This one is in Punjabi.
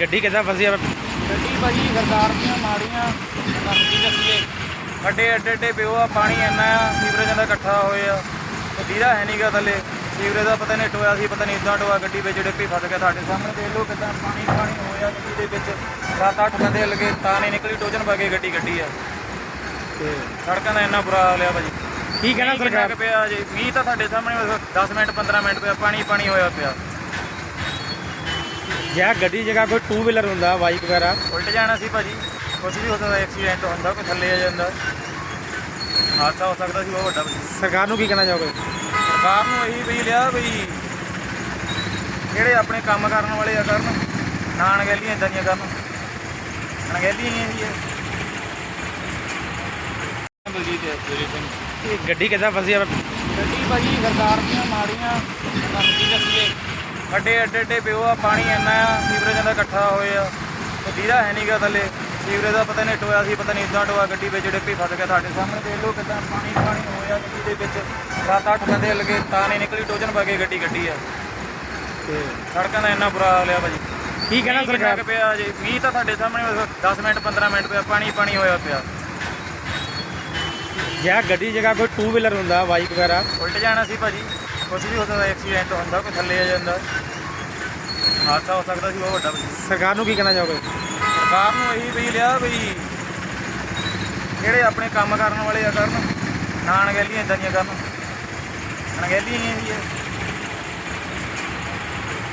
ਗੱਡੀ ਕਿੱਦਾਂ ਫਸੀ ਆ? ਗੱਡੀ ਭਾਜੀ ਸਰਕਾਰ ਦੀਆਂ ਮਾੜੀਆਂ ਤੁਹਾਨੂੰ ਕੀ ਦੱਸੀਏ ਅੱਡੇ ਅੱਡੇ ਅੱਡੇ ਪਿਓ ਆ ਪਾਣੀ ਇੰਨਾ ਆ ਸੀਵਰੇਜਾਂ ਦਾ ਇਕੱਠਾ ਹੋਇਆ ਤੇ ਦੀਦਾ ਹੈ ਨਹੀਂਗਾ ਥੱਲੇ। ਸੀਵਰੇਜ ਦਾ ਪਤਾ ਨਹੀਂ ਟੋਇਆ ਸੀ ਪਤਾ ਨਹੀਂ ਇਦਾਂ ਟੋਆ ਗੱਡੀ ਵਿੱਚ ਡਿੱਪੀ ਫਸ ਗਿਆ ਸਾਡੇ ਸਾਹਮਣੇ। ਦੇਖ ਲਓ ਕਿਦਾਂ ਪਾਣੀ ਪਾਣੀ ਹੋਇਆ ਗੱਡੀ ਦੇ ਵਿੱਚ। ਸੱਤ ਅੱਠ ਬੰਦੇ ਲੱਗੇ ਤਾਂ ਨਹੀਂ ਨਿਕਲੀ ਟੋਜਨ ਪਾ ਕੇ ਗੱਡੀ ਗੱਡੀ ਆ। ਤੇ ਸੜਕਾਂ ਦਾ ਇੰਨਾ ਬੁਰਾ ਹਾਲ ਆ ਭਾਜੀ। ਕੀ ਕਹਿਣਾ ਸਰਕਾਰ? ਪਿਆ ਜੀ? ਮੀਂਹ ਤਾਂ ਤੁਹਾਡੇ ਸਾਹਮਣੇ 10 ਮਿੰਟ 15 ਮਿੰਟ ਪਿਆ ਪਾਣੀ ਪਾਣੀ ਹੋਇਆ ਪਿਆ। ਜੇ ਗੱਡੀ ਜਗ੍ਹਾ ਕੋਈ ਟੂ ਵੀਲਰ ਹੁੰਦਾ ਬਾਈਕ ਵਗੈਰਾ। ਉਲਟ ਜਾਣਾ ਸੀ ਭਾਜੀ। ਕੁਛ ਵੀ ਹੋ ਸਕਦਾ ਐਕਸੀਡੈਂਟ ਹੁੰਦਾ ਕੋਈ ਥੱਲੇ ਆ ਜਾਂਦਾ। ਹਾਦਸਾ ਹੋ ਸਕਦਾ ਸੀ ਬਹੁਤ ਵੱਡਾ ਭਾਜੀ। ਸਰਕਾਰ ਨੂੰ ਕੀ ਕਹਿਣਾ ਚਾਹੋਗੇ? ਸਰਕਾਰ ਨੂੰ ਇਹੀ ਵੀ ਲਿਆ ਵੀ ਜਿਹੜੇ ਆਪਣੇ ਕੰਮ ਕਰਨ ਵਾਲੇ ਆ ਕਰਨ ਨਾ ਅਣਗਹਿਲੀਆਂ ਇਦਾਂ ਦੀਆਂ ਕਰਨ। ਅਣਗਹਿਲੀਆਂ ਹੀ ਇਹੀ ਹੈ ਬਲਜੀਤ ਸਿੰਘ। ਇਹ ਗੱਡੀ ਕਿੱਦਾਂ ਫਸੀ ਆ? ਗੱਡੀ ਭਾਜੀ ਸਰਕਾਰ ਦੀਆਂ ਮਾੜੀਆਂ ਤੁਹਾਨੂੰ ਕੀ ਦੱਸੀਏ ਅੱਡੇ ਅੱਡੇ ਅੱਡੇ ਪਿਓ ਆ ਪਾਣੀ ਇੰਨਾ ਆ ਸੀਵਰੇਜਾਂ ਦਾ ਇਕੱਠਾ ਹੋਇਆ ਤੇ ਦੀਦਾ ਹੈ ਨਹੀਂਗਾ ਥੱਲੇ ਸੀਵਰੇਜ ਦਾ ਪਤਾ ਨਹੀਂ ਟੋਇਆ ਸੀ ਪਤਾ ਨਹੀਂ ਇਦਾਂ ਟੋਆ ਗੱਡੀ ਵਿੱਚ ਡਿੱਪੀ ਫਸ ਗਿਆ ਸਾਡੇ ਸਾਹਮਣੇ। ਦੇਖ ਲਓ ਕਿਦਾਂ ਪਾਣੀ ਪਾਣੀ ਹੋਇਆ ਗੱਡੀ ਦੇ ਵਿੱਚ। ਸੱਤ ਅੱਠ ਬੰਦੇ ਲੱਗੇ ਤਾਂ ਨਹੀਂ ਨਿਕਲੀ ਟੋਜਨ ਕੇ ਗੱਡੀ ਗੱਡੀ ਆ। ਤੇ ਸੜਕਾਂ ਦਾ ਇੰਨਾ ਬੁਰਾ ਹਾਲ ਆ ਭਾਜੀ। ਕੀ ਕਹਿਣਾ ਸਰਕਾਰ? ਕੁ ਪਿਆ ਜੀ? ਮੀਂਹ ਤਾਂ ਤੁਹਾਡੇ ਸਾਹਮਣੇ 10 ਮਿੰਟ 15 ਮਿੰਟ ਪਿਆ ਪਾਣੀ ਪਾਣੀ ਹੋਇਆ ਪਿਆ। ਜੇ ਗੱਡੀ ਜਗ੍ਹਾ ਕੋਈ ਟੂ ਵੀਲਰ ਹੁੰਦਾ ਬਾਈਕ ਵਗੈਰਾ? ਉਲਟ ਜਾਣਾ ਸੀ ਭਾਜੀ। ਕੁਛ ਵੀ ਹੋ ਸਕਦਾ ਐਕਸੀਡੈਂਟ ਹੁੰਦਾ ਕੋਈ ਥੱਲੇ ਆ ਜਾਂਦਾ। ਹਾਦਸਾ ਹੋ ਸਕਦਾ ਸੀ ਬਹੁਤ ਵੱਡਾ ਸਰਕਾਰ ਨੂੰ ਕੀ ਕਹਿਣਾ ਚਾਹੋਗੇ? ਸਰਕਾਰ ਨੂੰ ਇਹੀ ਵੀ ਲਿਆ ਵੀ ਜਿਹੜੇ ਆਪਣੇ ਕੰਮ ਕਰਨ ਵਾਲੇ ਆ ਕਰਨ ਨਾ ਅਣਗਹਿਲੀਆਂ ਇਦਾਂ ਦੀਆਂ ਕਰਨ। ਅਣਗਹਿਲੀਆਂ ਹੀ ਹੈ